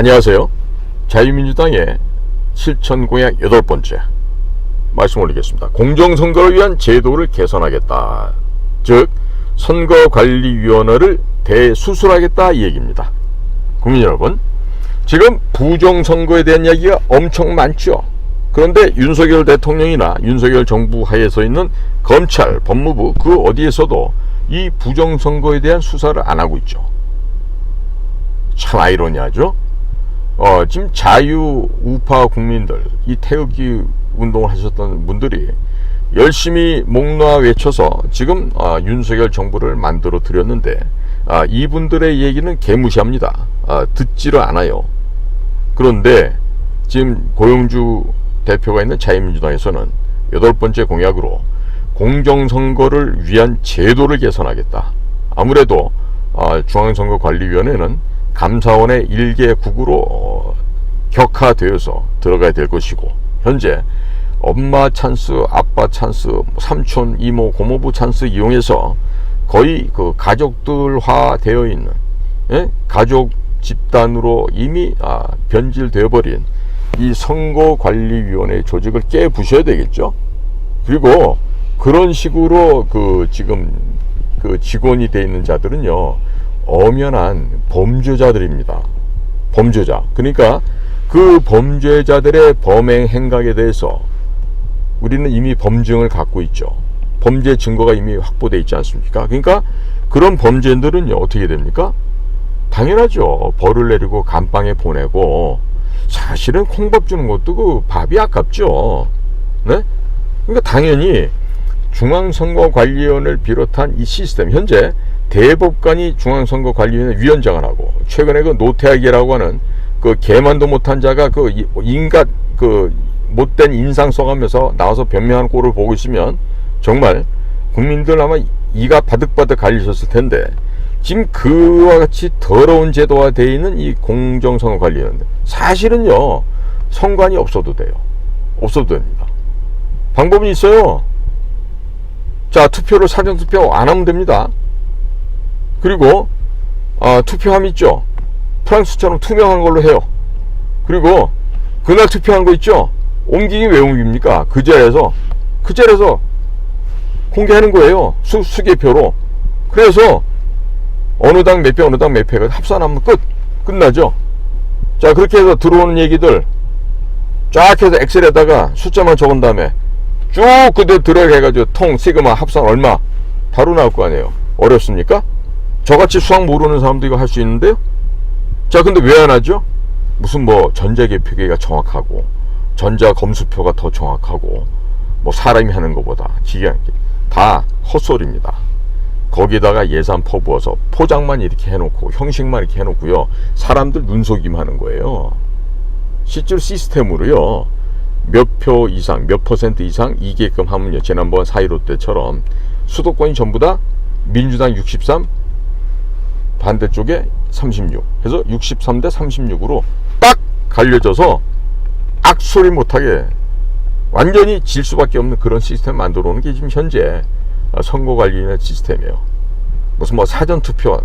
안녕하세요. 자유민주당의 실천 공약 여덟 번째 말씀 올리겠습니다. 공정선거를 위한 제도를 개선하겠다. 즉 선거관리위원회를 대수술하겠다 이 얘기입니다. 국민 여러분, 지금 부정선거에 대한 이야기가 엄청 많죠. 그런데 윤석열 대통령이나 윤석열 정부 하에서 있는 검찰, 법무부 그 어디에서도 이 부정선거에 대한 수사를 안 하고 있죠. 참 아이러니하죠. 어, 지금 자유 우파 국민들, 이 태극기 운동을 하셨던 분들이 열심히 목놓아 외쳐서 지금 아, 윤석열 정부를 만들어 드렸는데 아, 이분들의 얘기는 개무시합니다. 아, 듣지를 않아요. 그런데 지금 고영주 대표가 있는 자유민주당에서는 여덟 번째 공약으로 공정선거를 위한 제도를 개선하겠다. 아무래도 아, 중앙선거관리위원회는 감사원의 일개 국으로 어, 격화되어서 들어가야 될 것이고 현재 엄마 찬스, 아빠 찬스, 삼촌, 이모, 고모부 찬스 이용해서 거의 그 가족들화 되어 있는 예? 가족 집단으로 이미 아, 변질되어 버린 이 선거관리위원회 조직을 깨 부셔야 되겠죠. 그리고 그런 식으로 그 지금 그 직원이 돼 있는 자들은요 엄연한 범죄자들입니다. 범죄자. 그러니까 그 범죄자들의 범행 행각에 대해서 우리는 이미 범증을 갖고 있죠. 범죄 증거가 이미 확보돼 있지 않습니까? 그러니까 그런 범죄들은요 어떻게 됩니까? 당연하죠. 벌을 내리고 감방에 보내고 사실은 콩밥 주는 것도 그 밥이 아깝죠. 네? 그러니까 당연히 중앙선거관리위원회를 비롯한 이 시스템 현재 대법관이 중앙선거관리위원회 위원장을 하고 최근에 그 노태학이라고 하는 그 개만도 못한 자가 그 이- 인간 그 못된 인상 써가면서 나와서 변명하는 꼴을 보고 있으면 정말 국민들 아마 이가 바득바득 갈리셨을 텐데 지금 그와 같이 더러운 제도화 되어 있는 이 공정선거관리위원회. 사실은요 선관이 없어도 돼요. 없어도 됩니다. 방법은 있어요. 자 투표를 사전투표 안 하면 됩니다 그리고 아, 투표함 있죠? 프랑스처럼 투명한 걸로 해요. 그리고 그날 투표한 거 있죠? 옮기기 왜 옮깁니까? 그 자리에서 그 자리에서 공개하는 거예요. 수, 수개표로. 그래서 어느 당 몇 표 어느 당 몇 표가 합산하면 끝 끝나죠. 자 그렇게 해서 들어오는 얘기들 쫙 해서 엑셀에다가 숫자만 적은 다음에 쭉 그대로 들어가가지고 통 시그마 합산 얼마? 바로 나올 거 아니에요. 어렵습니까? 저같이 수학 모르는 사람도 이거 할 수 있는데요? 자 근데 왜 안 하죠? 무슨 뭐 전자개표기가 정확하고 전자 검수표가 더 정확하고 뭐 사람이 하는 것보다 기가 다 헛소리입니다. 거기다가 예산 퍼부어서 포장만 이렇게 해놓고 형식만 이렇게 해놓고요. 사람들 눈속임 하는 거예요. 실제로 시스템으로요. 몇 표 이상 몇 퍼센트 이상 이게끔 하면요. 지난번 4.15 때처럼 수도권이 전부 다 민주당 63 반대쪽에 36 해서 63대 36으로 딱 갈려져서 악소리 못하게 완전히 질 수밖에 없는 그런 시스템 만들어 오는 게 지금 현재 선거관리위원회 시스템이에요. 무슨 뭐 사전투표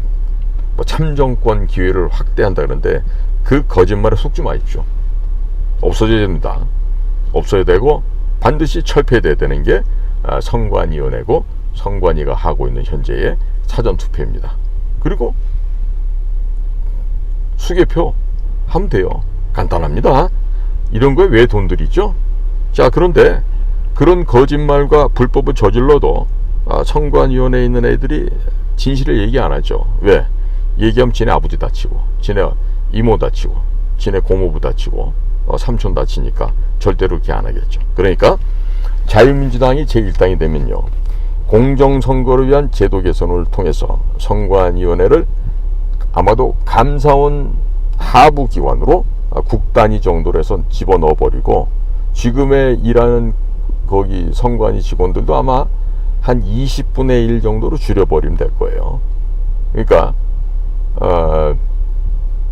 뭐 참정권 기회를 확대한다 그러는데 그 거짓말에 속지 마십시오. 없어져야 됩니다. 없어야 되고 반드시 철폐돼야 되는 게 아, 선관위원회고 선관위가 하고 있는 현재의 사전투표입니다 그리고 수개표 하면 돼요. 간단합니다. 이런 거에 왜 돈 들이죠? 자 그런데 그런 거짓말과 불법을 저질러도 아, 선관위원회에 있는 애들이 진실을 얘기 안 하죠. 왜? 얘기하면 지네 아버지 다치고 지네 이모 다치고 지네 고모부 다치고 어, 삼촌 다치니까 절대로 그렇게 안 하겠죠. 그러니까 자유민주당이 제1당이 되면요 공정선거를 위한 제도 개선을 통해서 선관위원회를 아마도 감사원 하부 기관으로 아, 국단위 정도로 해서 집어넣어 버리고 지금의 일하는 거기 선관위 직원들도 아마 한 20분의 1 정도로 줄여버리면 될 거예요. 그러니까 어,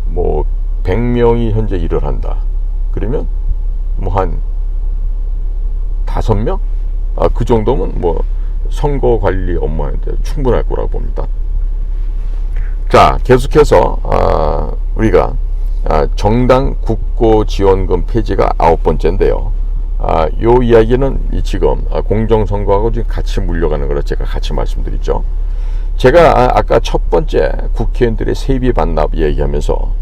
뭐 100명이 현재 일을 한다. 그러면 뭐한 다섯 명? 아, 그 정도면 뭐 선거 관리 업무하는데 충분할 거라고 봅니다. 자, 계속해서 아, 우리가 아, 정당 국고 지원금 폐지가 아홉 번째인데요. 아, 요 이야기는 이 지금 아, 공정선거하고 지금 같이 물려가는 거라 제가 같이 말씀드리죠. 제가 아, 아까 첫 번째 국회의원들의 세비 반납 얘기하면서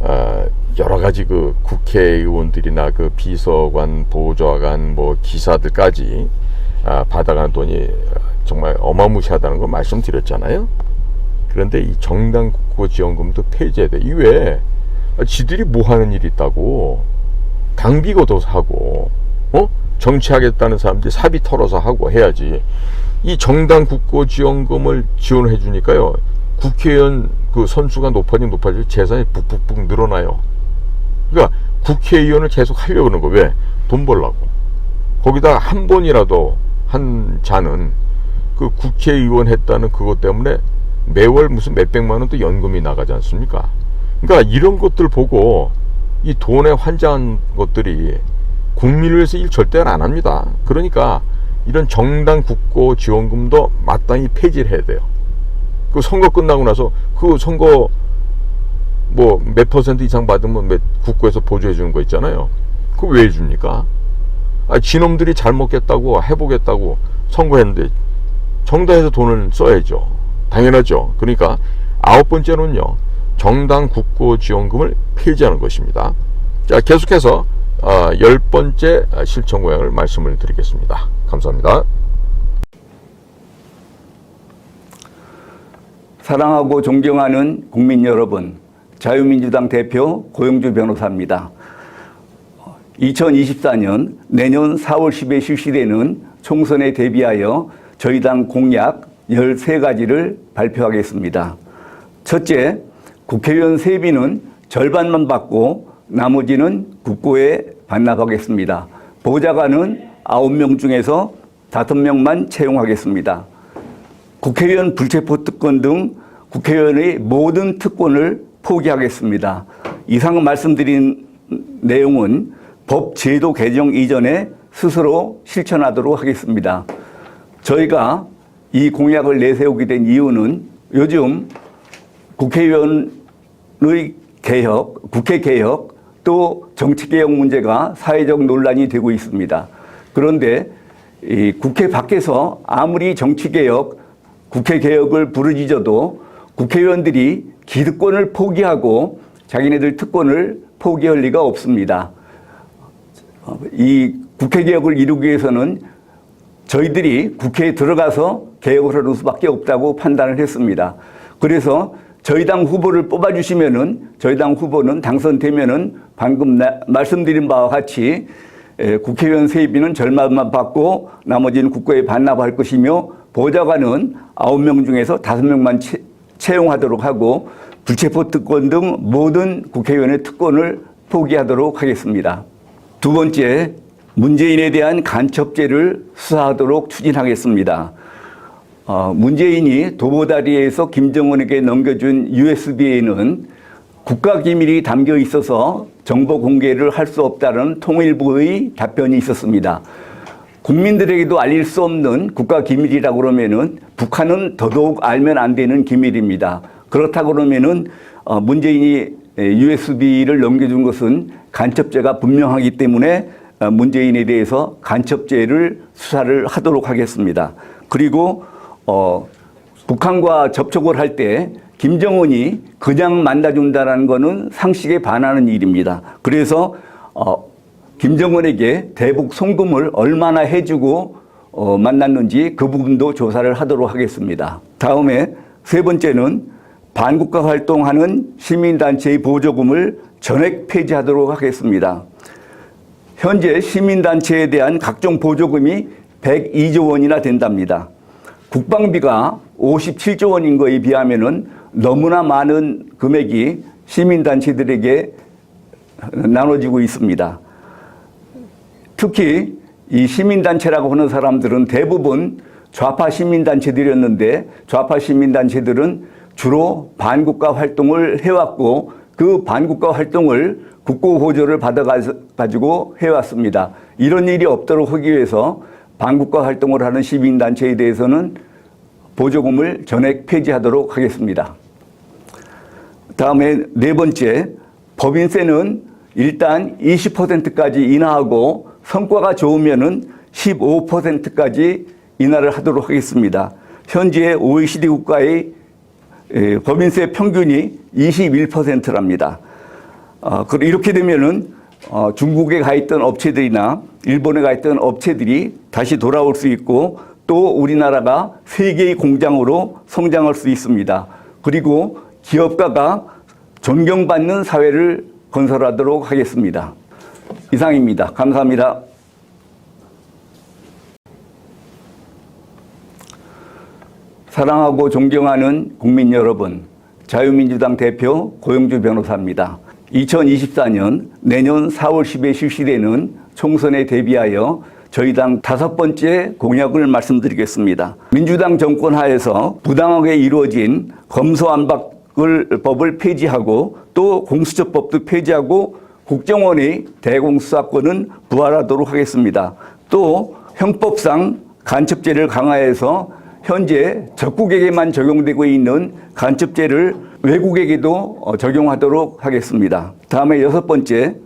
어, 여러 가지 그 국회의원들이나 그 비서관, 보좌관, 뭐 기사들까지 아, 받아가는 돈이 정말 어마무시하다는 걸 말씀드렸잖아요. 그런데 이 정당 국고 지원금도 폐지해야 돼. 이외에 지들이 뭐 하는 일이 있다고 당비고도 하고 어 정치하겠다는 사람들이 사비 털어서 하고 해야지. 이 정당 국고 지원금을 지원해 주니까요. 국회의원 그 선수가 높아지면 높아지면 재산이 북북북 늘어나요. 그러니까 국회의원을 계속 하려고 그러는 거 왜? 돈 벌라고. 거기다가 한 번이라도 한 자는 그 국회의원 했다는 그것 때문에 매월 무슨 몇백만 원 또 연금이 나가지 않습니까? 그러니까 이런 것들 보고 이 돈에 환장한 것들이 국민을 위해서 일 절대 안 합니다. 그러니까 이런 정당 국고 지원금도 마땅히 폐지를 해야 돼요. 그 선거 끝나고 나서 그 선거 뭐 몇 퍼센트 이상 받으면 몇 국고에서 보조해 주는 거 있잖아요. 그거 왜 해줍니까? 아, 지놈들이 잘 먹겠다고 해보겠다고 선거했는데 정당에서 돈을 써야죠. 당연하죠. 그러니까 아홉 번째는요. 정당 국고 지원금을 폐지하는 것입니다. 자, 계속해서 어, 열 번째 실천 고양을 말씀을 드리겠습니다. 감사합니다. 사랑하고 존경하는 국민 여러분, 자유민주당 대표 고영주 변호사입니다. 2024년 내년 4월 10일 실시되는 총선에 대비하여 저희 당 공약 13가지를 발표하겠습니다. 첫째, 국회의원 세비는 절반만 받고 나머지는 국고에 반납하겠습니다. 보좌관은 9명 중에서 5명만 채용하겠습니다. 국회의원 불체포 특권 등 국회의원의 모든 특권을 포기하겠습니다. 이상 말씀드린 내용은 법 제도 개정 이전에 스스로 실천하도록 하겠습니다. 저희가 이 공약을 내세우게 된 이유는 요즘 국회의원의 개혁, 국회 개혁, 또 정치 개혁 문제가 사회적 논란이 되고 있습니다. 그런데 이 국회 밖에서 아무리 정치 개혁, 국회 개혁을 부르짖어도 국회의원들이 기득권을 포기하고 자기네들 특권을 포기할 리가 없습니다. 이 국회 개혁을 이루기 위해서는 저희들이 국회에 들어가서 개혁을 하는 수밖에 없다고 판단을 했습니다. 그래서 저희 당 후보를 뽑아주시면은 저희 당 후보는 당선되면은 방금 나, 말씀드린 바와 같이 에, 국회의원 세비는 절반만 받고 나머지는 국고에 반납할 것이며 보좌관은 아홉 명 중에서 다섯 명만 채용하도록 하고 불체포 특권 등 모든 국회의원의 특권을 포기하도록 하겠습니다. 두 번째, 문재인에 대한 간첩죄를 수사하도록 추진하겠습니다. 어, 문재인이 도보다리에서 김정은에게 넘겨준 USB에는 국가기밀이 담겨 있어서 정보 공개를 할 수 없다는 통일부의 답변이 있었습니다. 국민들에게도 알릴 수 없는 국가기밀이라고 그러면은 북한은 더더욱 알면 안 되는 기밀입니다. 그렇다고 그러면은 어, 문재인이 USB를 넘겨준 것은 간첩죄가 분명하기 때문에 어, 문재인에 대해서 간첩죄를 수사를 하도록 하겠습니다. 그리고 어, 북한과 접촉을 할 때 김정은이 그냥 만나준다는 것은 상식에 반하는 일입니다. 그래서 어, 김정은에게 대북 송금을 얼마나 해주고 어, 만났는지 그 부분도 조사를 하도록 하겠습니다. 다음에 세 번째는 반국가 활동하는 시민단체의 보조금을 전액 폐지하도록 하겠습니다. 현재 시민단체에 대한 각종 보조금이 102조 원이나 된답니다. 국방비가 57조 원인 거에 비하면은 너무나 많은 금액이 시민단체들에게 나눠지고 있습니다. 특히 이 시민단체라고 하는 사람들은 대부분 좌파 시민단체들이었는데 좌파 시민단체들은 주로 반국가 활동을 해왔고 그 반국가 활동을 국고 보조를 받아가지고 해왔습니다. 이런 일이 없도록 하기 위해서 반국가 활동을 하는 시민단체에 대해서는 보조금을 전액 폐지하도록 하겠습니다. 다음에 네 번째, 법인세는 일단 20%까지 인하하고 성과가 좋으면은 15%까지 인하를 하도록 하겠습니다. 현재 OECD 국가의 에, 법인세 평균이 21%랍니다. 어, 그- 이렇게 되면은 어, 중국에 가 있던 업체들이나 일본에 가 있던 업체들이 다시 돌아올 수 있고 또 우리나라가 세계의 공장으로 성장할 수 있습니다. 그리고 기업가가 존경받는 사회를 건설하도록 하겠습니다. 이상입니다. 감사합니다. 사랑하고 존경하는 국민 여러분, 자유민주당 대표 고영주 변호사입니다. 2024년 내년 4월 10일 실시되는 총선에 대비하여 저희 당 다섯 번째 공약을 말씀드리겠습니다. 민주당 정권 하에서 부당하게 이루어진 검소안박을 법을 폐지하고 또 공수처법도 폐지하고 국정원의 대공수사권은 부활하도록 하겠습니다. 또 형법상 간첩죄를 강화해서 현재 적국에게만 적용되고 있는 간첩죄를 외국에게도 어, 적용하도록 하겠습니다. 다음에 여섯 번째,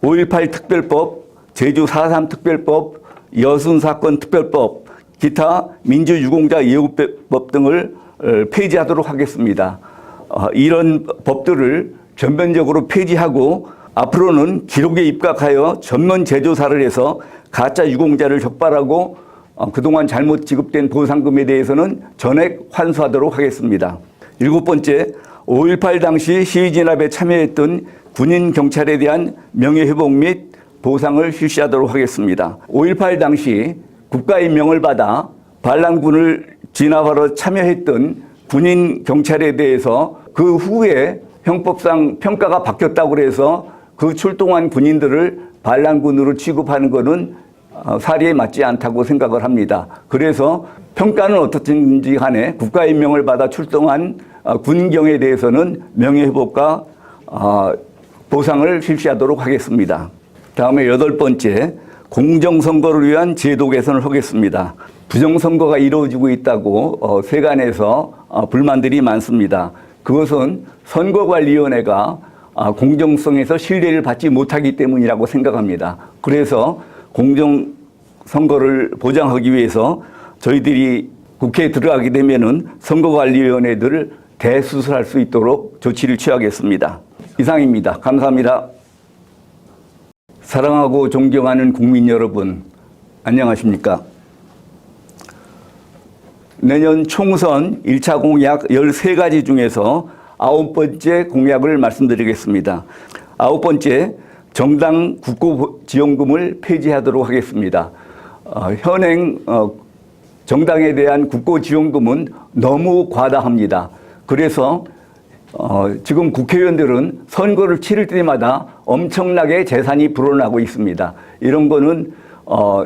5.18 특별법, 제주 4.3 특별법, 여순 사건 특별법, 기타 민주유공자 예우법 등을 어, 폐지하도록 하겠습니다. 어, 이런 법들을 전면적으로 폐지하고 앞으로는 기록에 입각하여 전면 제조사를 해서 가짜 유공자를 적발하고 어, 그동안 잘못 지급된 보상금에 대해서는 전액 환수하도록 하겠습니다. 일곱 번째, 5.18 당시 시위 진압에 참여했던 군인 경찰에 대한 명예회복 및 보상을 실시하도록 하겠습니다. 5.18 당시 국가임명을 받아 반란군을 진압하러 참여했던 군인 경찰에 대해서 그 후에 형법상 평가가 바뀌었다고 그래서 그 출동한 군인들을 반란군으로 취급하는 것은 어, 사리에 맞지 않다고 생각을 합니다. 그래서 평가는 어떻든지 간에 국가 임명을 받아 출동한 어, 군경에 대해서는 명예회복과 어, 보상을 실시하도록 하겠습니다. 다음에 여덟 번째, 공정선거를 위한 제도 개선을 하겠습니다. 부정선거가 이루어지고 있다고 어, 세간에서 어, 불만들이 많습니다. 그것은 선거관리위원회가 아, 공정성에서 신뢰를 받지 못하기 때문이라고 생각합니다. 그래서 공정 선거를 보장하기 위해서 저희들이 국회에 들어가게 되면은 선거관리위원회들을 대수술할 수 있도록 조치를 취하겠습니다. 이상입니다. 감사합니다. 사랑하고 존경하는 국민 여러분, 안녕하십니까? 내년 총선 1차 공약 13가지 중에서 아홉 번째 공약을 말씀드리겠습니다. 아홉 번째, 정당 국고 지원금을 폐지하도록 하겠습니다. 어, 현행 어, 정당에 대한 국고 지원금은 너무 과다합니다. 그래서 어, 지금 국회의원들은 선거를 치를 때마다 엄청나게 재산이 불어나고 있습니다. 이런 거는 어,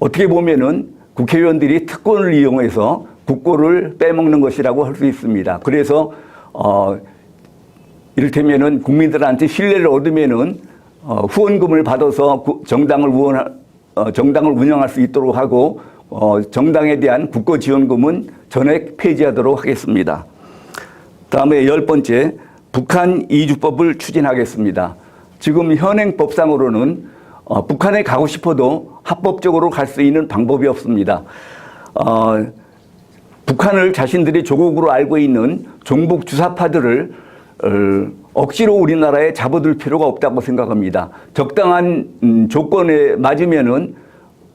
어떻게 보면은 국회의원들이 특권을 이용해서 국고를 빼먹는 것이라고 할 수 있습니다. 그래서 어, 이를테면은 국민들한테 신뢰를 얻으면은 어, 후원금을 받아서 구- 정당을 후원 어, 정당을 운영할 수 있도록 하고 어, 정당에 대한 국고 지원금은 전액 폐지하도록 하겠습니다. 다음에 열 번째, 북한 이주법을 추진하겠습니다. 지금 현행 법상으로는 어, 북한에 가고 싶어도 합법적으로 갈 수 있는 방법이 없습니다. 어, 북한을 자신들이 조국으로 알고 있는 종북 주사파들을 어, 억지로 우리나라에 잡아둘 필요가 없다고 생각합니다. 적당한 음, 조건에 맞으면은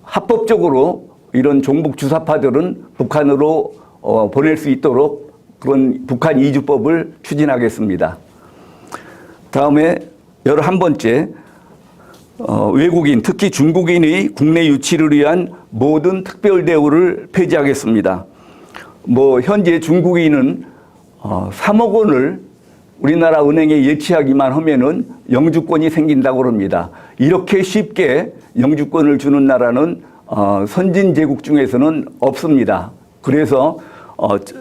합법적으로 이런 종북 주사파들은 북한으로 어, 보낼 수 있도록 그런 북한 이주법을 추진하겠습니다. 다음에 열한 번째 어, 외국인 특히 중국인의 국내 유치를 위한 모든 특별 대우를 폐지하겠습니다. 뭐 현재 중국인은 어, 3억 원을 우리나라 은행에 예치하기만 하면은 영주권이 생긴다고 합니다. 이렇게 쉽게 영주권을 주는 나라는 어, 선진 제국 중에서는 없습니다. 그래서 어, 저-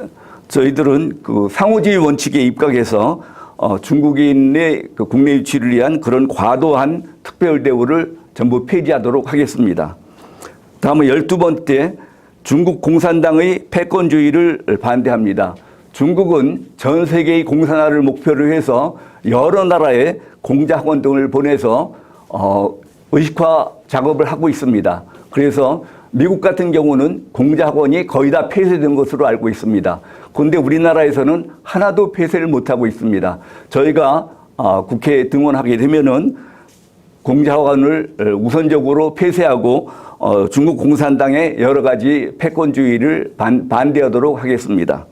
저희들은 그 상호주의 원칙에 입각해서 어, 중국인의 그 국내 유치를 위한 그런 과도한 특별 대우를 전부 폐지하도록 하겠습니다. 다음은 열두 번째 중국 공산당의 패권주의를 반대합니다. 중국은 전 세계의 공산화를 목표로 해서 여러 나라에 공작원 등을 보내서 어, 의식화 작업을 하고 있습니다. 그래서 미국 같은 경우는 공작원이 거의 다 폐쇄된 것으로 알고 있습니다. 그런데 우리나라에서는 하나도 폐쇄를 못하고 있습니다. 저희가 어, 국회에 등원하게 되면은 공작원을 우선적으로 폐쇄하고 어, 중국 공산당의 여러 가지 패권주의를 반, 반대하도록 하겠습니다.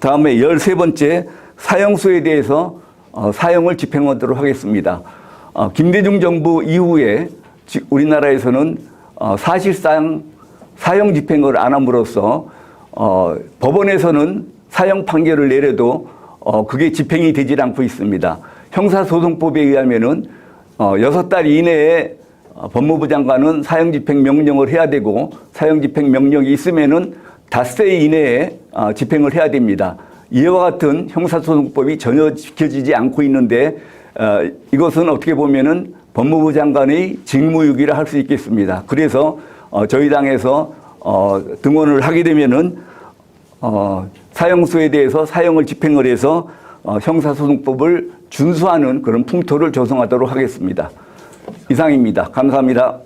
다음에 13번째 사형수에 대해서 어, 사형을 집행하도록 하겠습니다. 어, 김대중 정부 이후에 지- 우리나라에서는 어, 사실상 사형 집행을 안 함으로써 어, 법원에서는 사형 판결을 내려도 어, 그게 집행이 되질 않고 있습니다. 형사소송법에 의하면은 어, 여섯 달 이내에 어, 법무부 장관은 사형 집행 명령을 해야 되고 사형 집행 명령이 있으면은 닷새 이내에 어, 집행을 해야 됩니다. 이와 같은 형사소송법이 전혀 지켜지지 않고 있는데 어, 이것은 어떻게 보면은 법무부 장관의 직무유기라 할 수 있겠습니다. 그래서 어, 저희 당에서 어, 등원을 하게 되면은 어, 사형수에 대해서 사형을 집행을 해서 어, 형사소송법을 준수하는 그런 풍토를 조성하도록 하겠습니다. 이상입니다. 감사합니다.